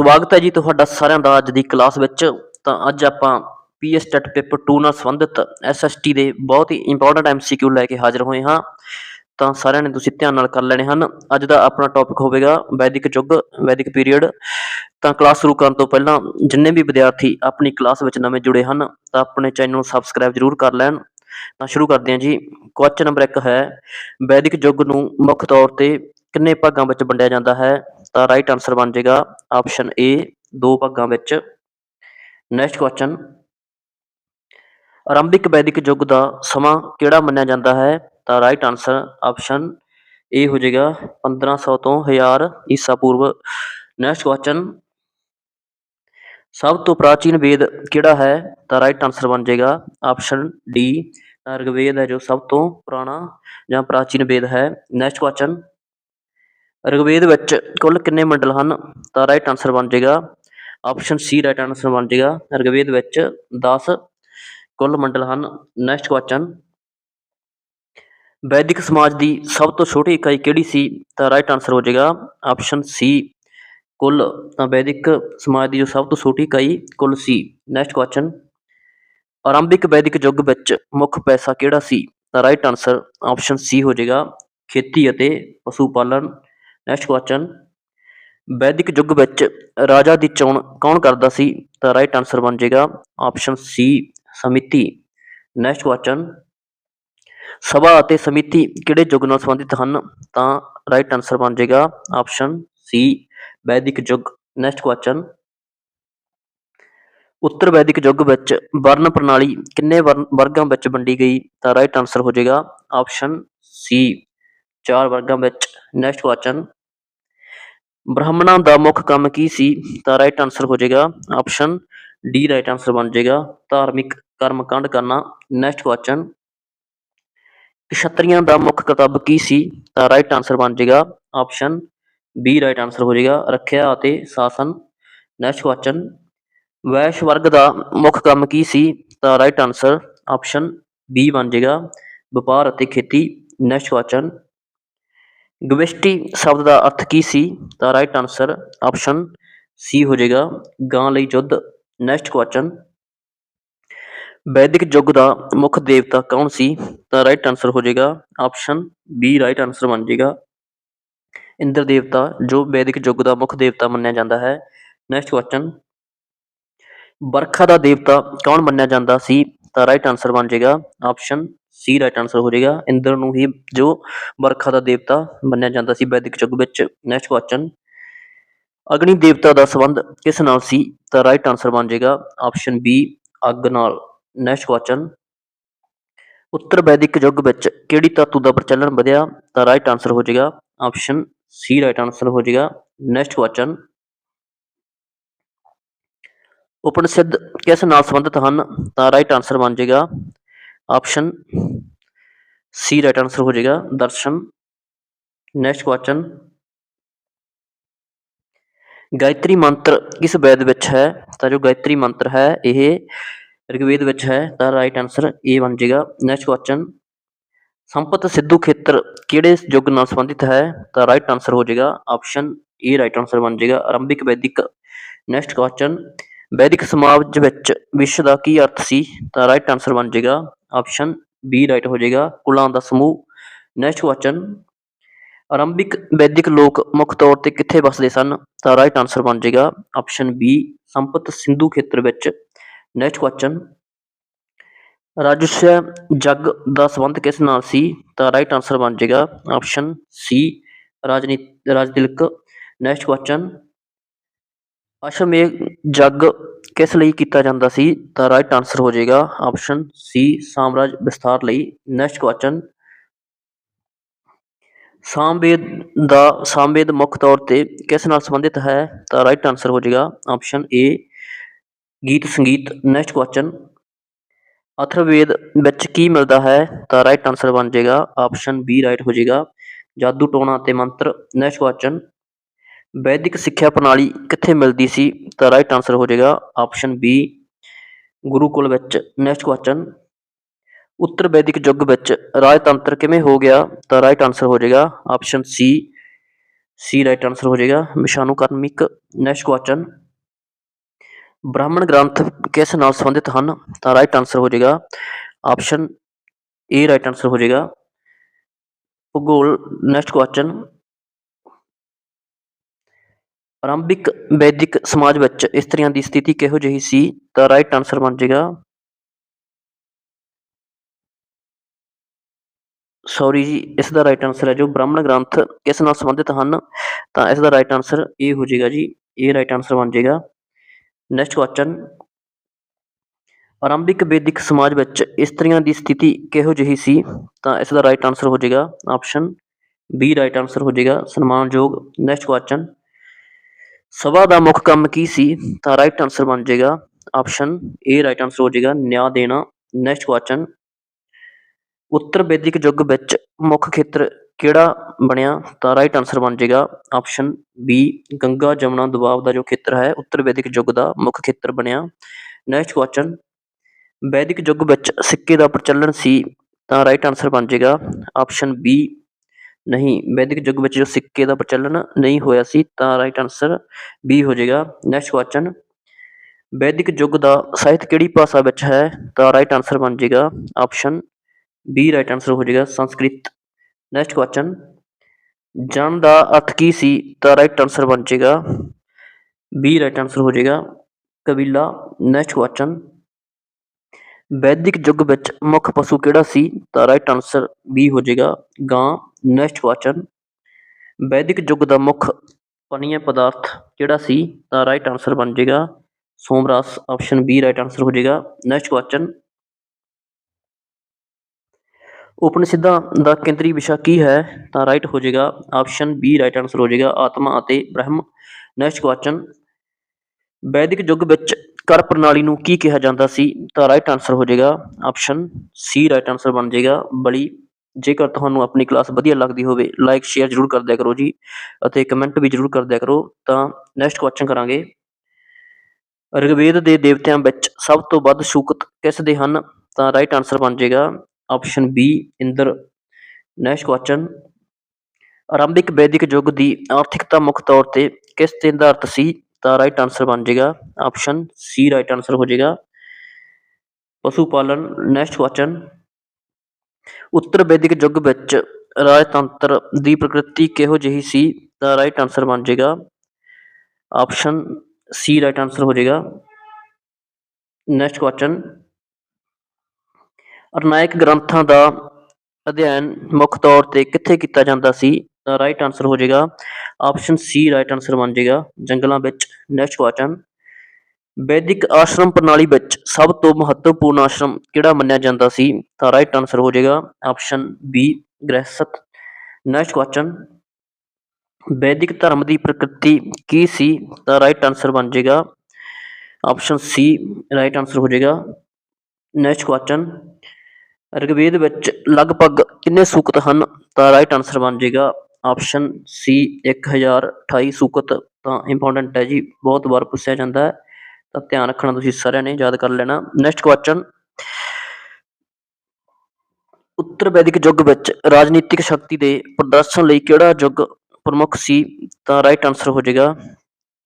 ਸਵਾਗਤ ਹੈ ਜੀ ਤੁਹਾਡਾ ਸਾਰਿਆਂ ਦਾ ਅੱਜ ਦੀ ਕਲਾਸ ਵਿੱਚ। ਤਾਂ ਅੱਜ ਆਪਾਂ ਪੀਐਸ ਟੈਟ ਪੇਪਰ 2 ਨਾਲ ਸੰਬੰਧਿਤ ਐਸਐਸਟੀ ਦੇ ਬਹੁਤ ਹੀ ਇੰਪੋਰਟੈਂਟ ਐਮਸੀਕਿਊ ਲੈ ਕੇ ਹਾਜ਼ਰ ਹੋਏ ਹਾਂ। ਤਾਂ ਸਾਰਿਆਂ ਨੇ ਤੁਸੀਂ ਧਿਆਨ ਨਾਲ ਕਰ ਲੈਣੇ ਹਨ। ਅੱਜ ਦਾ ਆਪਣਾ ਟੌਪਿਕ ਹੋਵੇਗਾ ਵੈਦਿਕ ਯੁੱਗ, ਵੈਦਿਕ ਪੀਰੀਅਡ ਤਾਂ ਕਲਾਸ ਸ਼ੁਰੂ ਕਰਨ ਤੋਂ ਪਹਿਲਾਂ ਜਿੰਨੇ ਵੀ ਵਿਦਿਆਰਥੀ ਆਪਣੀ ਕਲਾਸ ਵਿੱਚ ਨਵੇਂ ਜੁੜੇ ਹਨ, ਤਾਂ ਆਪਣੇ ਚੈਨਲ ਨੂੰ ਸਬਸਕ੍ਰਾਈਬ ਜ਼ਰੂਰ ਕਰ ਲੈਣ। ਤਾਂ ਸ਼ੁਰੂ ਕਰਦੇ ਹਾਂ ਜੀ। ਕੁਐਸਚਨ ਨੰਬਰ 1 ਹੈ, ਵੈਦਿਕ ਯੁੱਗ ਨੂੰ ਮੁੱਖ ਤੌਰ ਤੇ ਕਿੰਨੇ ਭਾਗਾਂ ਵਿੱਚ ਵੰਡਿਆ ਜਾਂਦਾ ਹੈ? ਤਾਂ ਰਾਈਟ ਆਨਸਰ ਬਣ ਜਾਏਗਾ ਆਪਸ਼ਨ ਏ ਦੋ ਭਾਗਾਂ ਵਿੱਚ। ਨੈਕਸਟ ਕੁਐਸਚਨ ਆਰੰਭਿਕ ਵੈਦਿਕ ਯੁੱਗ ਦਾ ਸਮਾਂ ਕਿਹੜਾ ਮੰਨਿਆ ਜਾਂਦਾ ਹੈ? ਤਾਂ ਰਾਈਟ ਆਨਸਰ ਆਪਸ਼ਨ ਏ ਹੋ ਜਾਏਗਾ 1500 ਤੋਂ 1000 ਈਸਾ ਪੂਰਵ। ਨੈਕਸਟ ਕੁਐਸਚਨ ਸਭ ਤੋਂ ਪ੍ਰਾਚੀਨ ਵੇਦ ਕਿਹੜਾ ਹੈ? ਤਾਂ ਰਾਈਟ ਆਨਸਰ ਬਣ ਜਾਏਗਾ ਆਪਸ਼ਨ ਡੀ ਰਿਗਵੇਦ ਹੈ ਜੋ ਸਭ ਤੋਂ ਪੁਰਾਣਾ ਜਾਂ ਪ੍ਰਾਚੀਨ ਵੇਦ ਹੈ। ਨੈਕਸਟ ਕੁਐਸਚਨ ਰਿਗਵੇਦ ਵਿੱਚ ਕੁੱਲ ਕਿੰਨੇ ਮੰਡਲ ਹਨ? ਤਾਂ ਰਾਈਟ ਆਨਸਰ ਬਣ ਜਾਏਗਾ। ਆਪਸ਼ਨ ਸੀ ਰਾਈਟ ਆਨਸਰ ਬਣ ਜਾਏਗਾ। ਰਿਗਵੇਦ ਵਿੱਚ 10 ਕੁੱਲ ਮੰਡਲ ਹਨ। ਨੈਕਸਟ ਕੁਐਸਚਨ ਵੈਦਿਕ ਸਮਾਜ ਦੀ ਸਭ ਤੋਂ ਛੋਟੀ ਇਕਾਈ ਕਿਹੜੀ ਸੀ? ਤਾਂ ਰਾਈਟ ਆਨਸਰ ਹੋ ਜਾਏਗਾ। ਆਪਸ਼ਨ ਸੀ ਕੁੱਲ, ਤਾਂ ਵੈਦਿਕ ਸਮਾਜ ਦੀ ਜੋ ਸਭ ਤੋਂ ਛੋਟੀ ਇਕਾਈ ਕੁੱਲ ਸੀ। ਨੈਕਸਟ ਕੁਐਸਚਨ ਆਰੰਭਿਕ ਵੈਦਿਕ ਯੁੱਗ ਵਿੱਚ ਮੁੱਖ ਪੈਸਾ ਕਿਹੜਾ ਸੀ? ਤਾਂ ਰਾਈਟ ਆਨਸਰ ਆਪਸ਼ਨ ਸੀ ਹੋ ਜਾਏਗਾ। ਖੇਤੀ ਅਤੇ ਪਸ਼ੂ ਪਾਲਣ ਨੈਕਸਟ ਕੁਐਸਚਨ ਵੈਦਿਕ ਯੁੱਗ ਵਿੱਚ ਰਾਜਾ ਦੀ ਚੋਣ ਕੌਣ ਕਰਦਾ ਸੀ? ਤਾਂ ਰਾਈਟ ਆਨਸਰ ਬਣ ਜਾਏਗਾ ਆਪਸ਼ਨ ਸੀ ਸਮਿਤੀ। ਨੈਕਸਟ ਕੁਐਸਚਨ ਸਭਾ ਅਤੇ ਸਮਿਤੀ ਕਿਹੜੇ ਯੁੱਗ ਨਾਲ ਸੰਬੰਧਿਤ ਹਨ? ਤਾਂ ਰਾਈਟ ਆਨਸਰ ਬਣ ਜਾਏਗਾ ਆਪਸ਼ਨ ਸੀ ਵੈਦਿਕ ਯੁੱਗ। ਨੈਕਸਟ ਕੁਐਸਚਨ ਉੱਤਰ ਵੈਦਿਕ ਯੁੱਗ ਵਿੱਚ ਵਰਨ ਪ੍ਰਣਾਲੀ ਕਿੰਨੇ ਵਰਨ- ਵਰਗਾਂ ਵਿੱਚ ਵੰਡੀ ਗਈ? ਤਾਂ ਰਾਈਟ ਆਨਸਰ ਹੋ ਜਾਏਗਾ ਆਪਸ਼ਨ ਸੀ ਚਾਰ ਵਰਗਾਂ ਵਿੱਚ। ਨੈਕਸਟ ਕੁਐਸਚਨ ਬ੍ਰਾਹਮਣਾਂ ਦਾ ਮੁੱਖ ਕੰਮ ਕੀ ਸੀ? ਤਾਂ ਰਾਈਟ ਆਨਸਰ ਹੋ ਜਾਏਗਾ ਆਪਸ਼ਨ ਡੀ ਰਾਈਟ ਆਨਸਰ ਬਣ ਜਾਏਗਾ। ਧਾਰਮਿਕ ਕਰਮ ਕਾਂਡ ਕਰਨਾ। ਨੈਕਸਟ ਕੁਐਸਚਨ ਕਸ਼ਤਰੀਆਂ ਦਾ ਮੁੱਖ ਕਰਤੱਵ ਕੀ ਸੀ? ਤਾਂ ਰਾਈਟ ਆਨਸਰ ਬਣ ਜਾਏਗਾ ਆਪਸ਼ਨ ਬੀ ਰਾਈਟ ਆਨਸਰ ਹੋ ਜਾਏਗਾ ਰੱਖਿਆ ਅਤੇ ਸ਼ਾਸਨ। ਨੈਕਸਟ ਕੁਐਸਚਨ ਵੈਸ਼ ਵਰਗ ਦਾ ਮੁੱਖ ਕੰਮ ਕੀ ਸੀ? ਤਾਂ ਰਾਈਟ ਆਨਸਰ ਆਪਸ਼ਨ ਬੀ ਬਣ ਜਾਏਗਾ। ਵਪਾਰ ਅਤੇ ਖੇਤੀ। ਨੈਕਸਟ ਕੁਐਸਚਨ ਗਵਿਸ਼ਟੀ ਸ਼ਬਦ ਦਾ ਅਰਥ ਕੀ ਸੀ? ਤਾਂ ਰਾਈਟ ਆਨਸਰ ਆਪਸ਼ਨ ਸੀ ਹੋ ਜਾਏਗਾ, ਗਾਂ ਲਈ ਯੁੱਧ। ਨੈਕਸਟ ਕੁਐਸਚਨ ਵੈਦਿਕ ਯੁੱਗ ਦਾ ਮੁੱਖ ਦੇਵਤਾ ਕੌਣ ਸੀ? ਤਾਂ ਰਾਈਟ ਆਨਸਰ ਹੋ ਜਾਏਗਾ ਆਪਸ਼ਨ ਬੀ ਰਾਈਟ ਆਨਸਰ ਬਣ ਜਾਏਗਾ। ਇੰਦਰ ਦੇਵਤਾ, ਜੋ ਵੈਦਿਕ ਯੁੱਗ ਦਾ ਮੁੱਖ ਦੇਵਤਾ ਮੰਨਿਆ ਜਾਂਦਾ ਹੈ। ਨੈਕਸਟ ਕੁਐਸਚਨ ਵਰਖਾ ਦਾ ਦੇਵਤਾ ਕੌਣ ਮੰਨਿਆ ਜਾਂਦਾ ਸੀ? ਤਾਂ ਰਾਈਟ ਆਨਸਰ ਬਣ ਜਾਏਗਾ ਆਪਸ਼ਨ ਸੀ ਰਾਈਟ ਆਨਸਰ ਹੋ ਜਾਏਗਾ। ਇੰਦਰ ਨੂੰ ਹੀ ਜੋ ਵਰਖਾ ਦਾ ਦੇਵਤਾ ਮੰਨਿਆ ਜਾਂਦਾ ਸੀ ਵੈਦਿਕ ਯੁੱਗ ਵਿੱਚ। ਨੈਕਸਟ ਕੁਐਸਚਨ ਅਗਨੀ ਦੇਵਤਾ ਦਾ ਸੰਬੰਧ ਕਿਸ ਨਾਲ ਸੀ? ਤਾਂ ਰਾਈਟ ਆਨਸਰ ਬਣ ਜਾਏਗਾ ਆਪਸ਼ਨ ਬੀ ਅੱਗ ਨਾਲ। ਨੈਕਸਟ ਕੁਐਸਚਨ ਉੱਤਰ ਵੈਦਿਕ ਯੁੱਗ ਵਿੱਚ ਕਿਹੜੀ ਧਾਤੂ ਦਾ ਪ੍ਰਚਲਨ ਵਧਿਆ? ਤਾਂ ਰਾਈਟ ਆਨਸਰ ਹੋ ਜਾਏਗਾ ਆਪਸ਼ਨ ਸੀ ਰਾਈਟ ਆਨਸਰ ਹੋ ਜਾਏਗਾ। ਨੈਕਸਟ ਕੁਐਸਚਨ ਉਪਨਿਸ਼ਦ ਕਿਸ ਨਾਲ ਸੰਬੰਧਿਤ ਹਨ ਤਾਂ ਰਾਈਟ ਆਨਸਰ ਬਣ ਜਾਏਗਾ ਆਪਸ਼ਨ ਸੀ ਰਾਈਟ ਆਨਸਰ ਹੋ ਜਾਏਗਾ ਦਰਸ਼ਨ ਨੈਕਸਟ ਕੁਐਸਚਨ ਗਾਇਤਰੀ ਮੰਤਰ ਕਿਸ ਵੇਦ ਵਿੱਚ ਹੈ ਤਾਂ ਜੋ ਗਾਇਤਰੀ ਮੰਤਰ ਹੈ ਇਹ ਰਿਗਵੇਦ ਵਿੱਚ ਹੈ ਤਾਂ ਰਾਈਟ ਆਨਸਰ ਏ ਬਣ ਜਾਏਗਾ ਨੈਕਸਟ ਕੁਐਸਚਨ ਸੰਪਤ ਸਿੱਧੂ ਖੇਤਰ ਕਿਹੜੇ ਯੁੱਗ ਨਾਲ ਸੰਬੰਧਿਤ ਹੈ ਤਾਂ ਰਾਈਟ ਆਨਸਰ ਹੋ ਜਾਏਗਾ ਆਪਸ਼ਨ ਏ ਰਾਈਟ ਆਨਸਰ ਬਣ ਜਾਏਗਾ ਆਰੰਭਿਕ ਵੈਦਿਕ ਨੈਕਸਟ ਕੁਐਸਚਨ ਵੈਦਿਕ ਸਮਾਜ ਵਿੱਚ ਵਿਸ਼ ਦਾ ਕੀ ਅਰਥ ਸੀ? ਤਾਂ ਰਾਈਟ ਆਨਸਰ ਬਣ ਜਾਏਗਾ ਆਪਸ਼ਨ ਬੀ ਰਾਈਟ ਹੋ ਜਾਏਗਾ ਕੁਲਾਂ ਦਾ ਸਮੂਹ। ਨੈਕਸਟ ਕੁਐਸਚਨ ਆਰੰਭਿਕ ਵੈਦਿਕ ਲੋਕ ਮੁੱਖ ਤੌਰ ਤੇ ਕਿੱਥੇ ਵਸਦੇ ਸਨ? ਤਾਂ ਰਾਈਟ ਆਨਸਰ ਬਣ ਜਾਏਗਾ ਆਪਸ਼ਨ ਬੀ ਸੰਪਤ ਸਿੰਧੂ ਖੇਤਰ ਵਿੱਚ। ਨੈਕਸਟ ਕੁਐਸਚਨ ਰਾਜਸਵ ਜੱਗ ਦਾ ਸੰਬੰਧ ਕਿਸ ਨਾਲ ਸੀ? ਤਾਂ ਰਾਈਟ ਆਨਸਰ ਬਣ ਜਾਏਗਾ ਆਪਸ਼ਨ ਸੀ ਰਾਜਨੀਤ ਰਾਜਤਿਲਕ ਨੈਕਸਟ ਕੁਐਸਚਨ ਅਸ਼ਵਮੇਘ ਜੱਗ ਕਿਸ ਲਈ ਕੀਤਾ ਜਾਂਦਾ ਸੀ? ਤਾਂ ਰਾਈਟ ਆਨਸਰ ਹੋ ਜਾਏਗਾ ਆਪਸ਼ਨ ਸੀ ਸਾਮਰਾਜ ਵਿਸਥਾਰ ਲਈ। ਨੈਕਸਟ ਕੁਐਸਚਨ ਸਾਮਵੇਦ ਦਾ ਸਾਮਵੇਦ ਮੁੱਖ ਤੌਰ ਤੇ ਕਿਸ ਨਾਲ ਸੰਬੰਧਿਤ ਹੈ? ਤਾਂ ਰਾਈਟ ਆਨਸਰ ਹੋ ਜਾਏਗਾ ਆਪਸ਼ਨ ਏ ਗੀਤ ਸੰਗੀਤ। ਨੈਕਸਟ ਕੁਐਸਚਨ ਅਥਰਵੇਦ ਵਿੱਚ ਕੀ ਮਿਲਦਾ ਹੈ? ਤਾਂ ਰਾਈਟ ਆਨਸਰ ਬਣ ਜਾਏਗਾ ਆਪਸ਼ਨ ਬੀ ਰਾਈਟ ਹੋ ਜਾਏਗਾ। ਜਾਦੂ ਟੋਣਾ ਤੇ ਮੰਤਰ। ਨੈਕਸਟ ਕੁਐਸਚਨ ਵੈਦਿਕ ਸਿੱਖਿਆ ਪ੍ਰਣਾਲੀ ਕਿੱਥੇ ਮਿਲਦੀ ਸੀ ਤਾਂ ਰਾਈਟ ਆਨਸਰ ਹੋ ਜਾਏਗਾ ਆਪਸ਼ਨ ਬੀ ਗੁਰੂਕੁਲ ਵਿੱਚ ਨੈਕਸਟ ਕੁਐਸਚਨ ਉੱਤਰ ਵੈਦਿਕ ਯੁੱਗ ਵਿੱਚ ਰਾਜਤੰਤਰ ਕਿਵੇਂ ਹੋ ਗਿਆ ਤਾਂ ਰਾਈਟ ਆਨਸਰ ਹੋ ਜਾਏਗਾ option C C right answer ਹੋ ਜਾਏਗਾ ਵਿਸ਼ਾਣੂ ਕਾਰਮਿਕ ਨੈਕਸਟ ਕੁਐਸਚਨ ਬ੍ਰਾਹਮਣ ਗ੍ਰੰਥ ਕਿਸ ਨਾਲ ਸੰਬੰਧਿਤ ਹਨ ਤਾਂ ਰਾਈਟ ਆਨਸਰ ਹੋ ਜਾਏਗਾ ਆਪਸ਼ਨ ਏ ਰਾਈਟ ਆਨਸਰ ਹੋ ਜਾਏਗਾ ਭੂਗੋਲ ਨੈਕਸਟ ਕੁਐਸਚਨ ਆਰੰਭਿਕ ਵੈਦਿਕ ਸਮਾਜ ਵਿੱਚ ਇਸਤਰੀਆਂ ਦੀ ਸਥਿਤੀ ਕਿਹੋ ਜਿਹੀ ਸੀ? ਤਾਂ ਰਾਈਟ ਆਨਸਰ ਬਣ ਜਾਏਗਾ। ਸੌਰੀ ਜੀ, ਇਸ ਦਾ ਰਾਈਟ ਆਨਸਰ ਹੈ ਜੋ ਬ੍ਰਾਹਮਣ ਗ੍ਰੰਥ ਕਿਸ ਨਾਲ ਸੰਬੰਧਿਤ ਹਨ? ਤਾਂ ਇਸ ਦਾ ਰਾਈਟ ਆਨਸਰ ਇਹ ਹੋ ਜਾਏਗਾ ਜੀ, ਇਹ ਰਾਈਟ ਆਨਸਰ ਬਣ ਜਾਏਗਾ। ਨੈਕਸਟ ਕੁਐਸਚਨ ਆਰੰਭਿਕ ਵੈਦਿਕ ਸਮਾਜ ਵਿੱਚ ਇਸਤਰੀਆਂ ਦੀ ਸਥਿਤੀ ਕਿਹੋ ਜਿਹੀ ਸੀ? ਤਾਂ ਇਸ ਦਾ ਰਾਈਟ ਆਨਸਰ ਹੋ ਜਾਏਗਾ ਆਪਸ਼ਨ ਬੀ ਰਾਈਟ ਆਨਸਰ ਹੋ ਜਾਏਗਾ। ਸਨਮਾਨਯੋਗ। ਨੈਕਸਟ ਕੁਐਸਚਨ ਸਭਾ ਦਾ ਮੁੱਖ ਕੰਮ ਕੀ ਸੀ? ਤਾਂ ਰਾਈਟ ਆਨਸਰ ਬਣ ਜਾਏਗਾ ਆਪਸ਼ਨ ਏ ਰਾਈਟ ਆਨਸਰ ਹੋ ਜਾਏਗਾ ਨਿਆਂ ਦੇਣਾ। ਨੈਕਸਟ ਕੁਐਸਚਨ ਉੱਤਰ ਵੈਦਿਕ ਯੁੱਗ ਵਿੱਚ ਮੁੱਖ ਖੇਤਰ ਕਿਹੜਾ ਬਣਿਆ? ਤਾਂ ਰਾਈਟ ਆਨਸਰ ਬਣ ਜਾਏਗਾ ਆਪਸ਼ਨ ਬੀ ਗੰਗਾ ਜਮਨਾ ਦਬਾਅ ਦਾ ਜੋ ਖੇਤਰ ਹੈ, ਉੱਤਰ ਵੈਦਿਕ ਯੁੱਗ ਦਾ ਮੁੱਖ ਖੇਤਰ ਬਣਿਆ। ਨੈਕਸਟ ਕੁਐਸਚਨ ਵੈਦਿਕ ਯੁੱਗ ਵਿੱਚ ਸਿੱਕੇ ਦਾ ਪ੍ਰਚਲਨ ਸੀ, ਤਾਂ ਰਾਈਟ ਆਨਸਰ ਬਣ ਜਾਏਗਾ ਆਪਸ਼ਨ ਬੀ ਨਹੀਂ, ਵੈਦਿਕ ਯੁੱਗ ਵਿੱਚ ਜੋ ਸਿੱਕੇ ਦਾ ਪ੍ਰਚਲਨ ਨਹੀਂ ਹੋਇਆ ਸੀ, ਤਾਂ ਰਾਈਟ ਆਨਸਰ ਬੀ ਹੋ ਜਾਏਗਾ। ਨੈਕਸਟ ਕੁਐਸਚਨ ਵੈਦਿਕ ਯੁੱਗ ਦਾ ਸਾਹਿਤ ਕਿਹੜੀ ਭਾਸ਼ਾ ਵਿੱਚ ਹੈ? ਤਾਂ ਰਾਈਟ ਆਨਸਰ ਬਣ ਜਾਏਗਾ ਆਪਸ਼ਨ ਬੀ ਰਾਈਟ ਆਨਸਰ ਹੋ ਜਾਏਗਾ ਸੰਸਕ੍ਰਿਤ। ਨੈਕਸਟ ਕੁਐਸਚਨ ਜਨ ਦਾ ਅਰਥ ਕੀ ਸੀ? ਤਾਂ ਰਾਈਟ ਆਨਸਰ ਬਣ ਜਾਏਗਾ ਬੀ ਰਾਈਟ ਆਨਸਰ ਹੋ ਜਾਏਗਾ ਕਬੀਲਾ। ਨੈਕਸਟ ਕੁਐਸਚਨ ਵੈਦਿਕ ਯੁੱਗ ਵਿੱਚ ਮੁੱਖ ਪਸ਼ੂ ਕਿਹੜਾ ਸੀ? ਤਾਂ ਰਾਈਟ ਆਨਸਰ ਬੀ ਹੋ ਜਾਏਗਾ, ਗਾਂ ਨੈਕਸਟ ਕੁਐਸਚਨ ਵੈਦਿਕ ਯੁੱਗ ਦਾ ਮੁੱਖ ਪਨੀय ਪਦਾਰਥ ਕਿਹੜਾ ਸੀ? ਤਾਂ ਰਾਈਟ ਆਨਸਰ ਬਣ ਜਾਏਗਾ, ਸੋਮਰਸ ਆਪਸ਼ਨ ਬੀ ਰਾਈਟ ਆਨਸਰ ਹੋ ਜਾਏਗਾ ਨੈਕਸਟ ਕੁਐਸਚਨ ਉਪਨਿਸ਼ਦਾਂ ਦਾ ਕੇਂਦਰੀ ਵਿਸ਼ਾ ਕੀ ਹੈ? ਤਾਂ ਰਾਈਟ ਹੋ ਜਾਏਗਾ ਆਪਸ਼ਨ ਬੀ ਰਾਈਟ ਆਨਸਰ ਹੋ ਜਾਏਗਾ, ਆਤਮਾ ਅਤੇ ਬ੍ਰਹਮ। ਨੈਕਸਟ ਕੁਐਸਚਨ ਵੈਦਿਕ ਯੁੱਗ ਵਿੱਚ ਕਰ ਪ੍ਰਣਾਲੀ ਨੂੰ ਕੀ ਕਿਹਾ ਜਾਂਦਾ ਸੀ, ਤਾਂ ਰਾਈਟ ਆਨਸਰ ਹੋ ਜਾਏਗਾ ਆਪਸ਼ਨ ਸੀ ਰਾਈਟ ਆਨਸਰ ਬਣ ਜਾਏਗਾ ਬਲੀ। ਜੇਕਰ ਤੁਹਾਨੂੰ ਆਪਣੀ ਕਲਾਸ ਵਧੀਆ ਲੱਗਦੀ ਹੋਵੇ ਲਾਈਕ ਸ਼ੇਅਰ ਜ਼ਰੂਰ ਕਰ ਦਿਆ ਕਰੋ ਜੀ ਅਤੇ ਕਮੈਂਟ ਵੀ ਜ਼ਰੂਰ ਕਰ ਦਿਆ ਕਰੋ। ਤਾਂ ਨੈਕਸਟ ਕੁਐਸਚਨ ਕਰਾਂਗੇ। ਰਿਗਵੇਦ ਦੇ ਦੇਵਤਿਆਂ ਵਿੱਚ ਸਭ ਤੋਂ ਵੱਧ ਸ਼ੂਕਤ ਕਿਸ ਦੇ ਹਨ? ਤਾਂ ਰਾਈਟ ਆਨਸਰ ਬਣ ਜਾਏਗਾ option B Indra. Next question ਆਰੰਭਿਕ ਵੈਦਿਕ ਯੁੱਗ ਦੀ ਆਰਥਿਕਤਾ ਮੁੱਖ ਤੌਰ ਤੇ ਕਿਸ ਤੇ ਆਧਾਰਿਤ ਸੀ? ਤਾਂ ਰਾਈਟ ਆਨਸਰ ਬਣ ਜਾਏਗਾ ਆਪਸ਼ਨ ਸੀ ਰਾਈਟ ਆਨਸਰ ਹੋ ਜਾਏਗਾ। ਪਸ਼ੂ ਪਾਲਨ ਨੈਕਸਟ ਕੁਐਸਚਨ ਉੱਤਰ ਵੈਦਿਕ ਯੁੱਗ ਵਿੱਚ ਰਾਜਤੰਤਰ ਦੀ ਪ੍ਰਕਿਰਤੀ ਕਿਹੋ ਜਿਹੀ ਸੀ? ਤਾਂ ਰਾਈਟ ਆਨਸਰ ਬਣ ਜਾਏਗਾ। ਆਪਸ਼ਨ ਸੀ ਰਾਈਟ ਆਨਸਰ ਹੋ ਜਾਏਗਾ। ਨੈਕਸਟ ਕੁਐਸਚਨ ਅਰਨਾਇਕ ਗ੍ਰੰਥਾਂ ਦਾ ਅਧਿਐਨ ਮੁੱਖ ਤੌਰ ਤੇ ਕਿੱਥੇ ਕੀਤਾ ਜਾਂਦਾ ਸੀ? ਤਾਂ ਰਾਈਟ ਆਨਸਰ ਹੋ ਜਾਏਗਾ। ਆਪਸ਼ਨ ਸੀ ਰਾਈਟ ਆਨਸਰ ਬਣ ਜਾਏਗਾ। ਜੰਗਲਾਂ ਵਿੱਚ ਨੈਕਸਟ ਕੁਐਸਚਨ ਵੈਦਿਕ ਆਸ਼ਰਮ ਪ੍ਰਣਾਲੀ ਵਿੱਚ ਸਭ ਤੋਂ ਮਹੱਤਵਪੂਰਨ ਆਸ਼ਰਮ ਕਿਹੜਾ ਮੰਨਿਆ ਜਾਂਦਾ ਸੀ? ਤਾਂ ਰਾਈਟ ਆਨਸਰ ਹੋ ਜਾਏਗਾ। ਆਪਸ਼ਨ ਬੀ ਗ੍ਰਹਿਸਥ। ਨੈਕਸਟ ਕੁਐਸਚਨ ਵੈਦਿਕ ਧਰਮ ਦੀ ਪ੍ਰਕਿਰਤੀ ਕੀ ਸੀ? ਤਾਂ ਰਾਈਟ ਆਨਸਰ ਬਣ ਜਾਏਗਾ। ਆਪਸ਼ਨ ਸੀ ਰਾਈਟ ਆਨਸਰ ਹੋ ਜਾਏਗਾ। ਨੈਕਸਟ ਕੁਐਸਚਨ ਰਿਗਵੇਦ ਵਿੱਚ ਲਗਭਗ ਕਿੰਨੇ ਸੂਕਤ ਹਨ? ਤਾਂ ਰਾਈਟ ਆਨਸਰ ਬਣ ਜਾਏਗਾ। ਆਪਸ਼ਨ ਸੀ 1028 ਸੂਕਤ, ਤਾਂ ਇੰਪੋਰਟੈਂਟ ਹੈ ਜੀ, ਬਹੁਤ ਵਾਰ ਪੁੱਛਿਆ ਜਾਂਦਾ ਹੈ। ਤਾਂ ਧਿਆਨ ਰੱਖਣਾ ਤੁਸੀਂ ਸਾਰਿਆਂ ਨੇ, ਯਾਦ ਕਰ ਲੈਣਾ। ਨੈਕਸਟ ਕੁਐਸਚਨ ਉੱਤਰ ਵੈਦਿਕ ਯੁੱਗ ਵਿੱਚ ਰਾਜਨੀਤਿਕ ਸ਼ਕਤੀ ਦੇ ਪ੍ਰਦਰਸ਼ਨ ਲਈ ਕਿਹੜਾ ਯੁੱਗ ਪ੍ਰਮੁੱਖ ਸੀ? ਤਾਂ ਰਾਈਟ ਆਨਸਰ ਹੋ ਜਾਏਗਾ।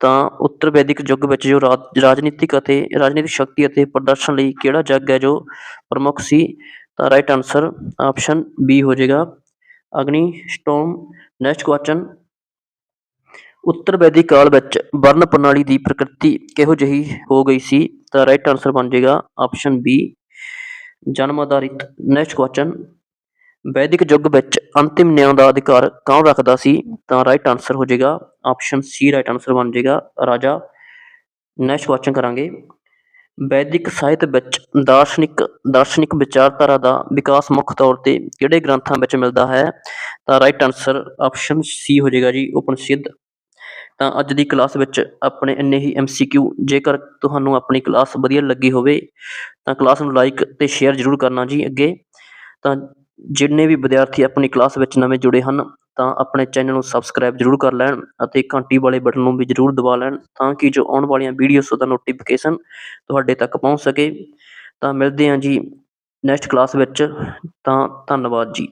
ਤਾਂ ਉੱਤਰ ਵੈਦਿਕ ਯੁੱਗ ਵਿੱਚ ਜੋ ਰਾਜਨੀਤਿਕ ਅਤੇ ਰਾਜਨੀਤਿਕ ਸ਼ਕਤੀ ਅਤੇ ਪ੍ਰਦਰਸ਼ਨ ਲਈ ਕਿਹੜਾ ਯੁੱਗ ਹੈ ਜੋ ਪ੍ਰਮੁੱਖ ਸੀ? ਤਾਂ ਰਾਈਟ ਆਨਸਰ ਆਪਸ਼ਨ ਬੀ ਹੋ ਜਾਏਗਾ। ਅਗਨੀ, ਸਟੋਮ ਨੈਕਸਟ ਕੁਐਸਚਨ। ਉੱਤਰ ਵੈਦਿਕ ਕਾਲ ਵਿੱਚ ਵਰਨ ਪ੍ਰਣਾਲੀ ਦੀ ਪ੍ਰਕਿਰਤੀ ਕਿਹੋ ਜਿਹੀ ਹੋ ਗਈ ਸੀ? ਤਾਂ ਰਾਈਟ ਆਨਸਰ ਬਣ ਜਾਏਗਾ ਆਪਸ਼ਨ ਬੀ ਜਨਮ ਆਧਾਰਿਤ ਨੈਕਸਟ ਕੁਐਸਚਨ। ਵੈਦਿਕ ਯੁੱਗ ਵਿੱਚ ਅੰਤਿਮ ਨਿਆਂ ਦਾ ਅਧਿਕਾਰ ਕੌਣ ਰੱਖਦਾ ਸੀ? ਤਾਂ ਰਾਈਟ ਆਨਸਰ ਹੋ ਜਾਏਗਾ ਆਪਸ਼ਨ ਸੀ ਰਾਈਟ ਆਨਸਰ ਬਣ ਜਾਏਗਾ ਰਾਜਾ। ਨੈਕਸਟ ਕੁਐਸਚਨ ਕਰਾਂਗੇ। ਵੈਦਿਕ ਸਾਹਿਤ ਵਿੱਚ ਦਾਰਸ਼ਨਿਕ ਦਾਰਸ਼ਨਿਕ ਵਿਚਾਰਧਾਰਾ ਦਾ ਵਿਕਾਸ ਮੁੱਖ ਤੌਰ ਤੇ ਕਿਹੜੇ ਗ੍ਰੰਥਾਂ ਵਿੱਚ ਮਿਲਦਾ ਹੈ? ਤਾਂ ਰਾਈਟ ਆਨਸਰ ਆਪਸ਼ਨ ਸੀ ਹੋ ਜਾਏਗਾ ਜੀ, ਉਪਨਿਸ਼ਦ। ਤਾਂ ਅੱਜ ਦੀ ਕਲਾਸ ਵਿੱਚ ਆਪਣੇ ਇੰਨੇ ਹੀ ਐਮਸੀਕਿਊ ਜੇਕਰ ਤੁਹਾਨੂੰ ਆਪਣੀ ਕਲਾਸ ਵਧੀਆ ਲੱਗੀ ਹੋਵੇ, ਤਾਂ ਕਲਾਸ ਨੂੰ ਲਾਈਕ ਤੇ ਸ਼ੇਅਰ ਜ਼ਰੂਰ ਕਰਨਾ ਜੀ ਅੱਗੇ। ਤਾਂ ਜਿੰਨੇ ਵੀ ਵਿਦਿਆਰਥੀ ਆਪਣੀ ਕਲਾਸ ਵਿੱਚ ਨਵੇਂ ਜੁੜੇ ਹਨ ਤਾਂ ਆਪਣੇ ਚੈਨਲ ਨੂੰ ਸਬਸਕ੍ਰਾਈਬ ਜ਼ਰੂਰ ਕਰ ਲੈਣ ਅਤੇ ਘੰਟੀ ਵਾਲੇ ਬਟਨ ਨੂੰ ਵੀ ਜ਼ਰੂਰ ਦਬਾ ਲੈਣ ਤਾਂ ਕਿ ਜੋ ਆਉਣ ਵਾਲੀਆਂ ਵੀਡੀਓਜ਼ ਦਾ ਨੋਟੀਫਿਕੇਸ਼ਨ ਤੁਹਾਡੇ ਤੱਕ ਪਹੁੰਚ ਸਕੇ। ਤਾਂ ਮਿਲਦੇ ਹਾਂ ਜੀ ਨੈਕਸਟ ਕਲਾਸ ਵਿੱਚ। ਤਾਂ ਧੰਨਵਾਦ ਜੀ।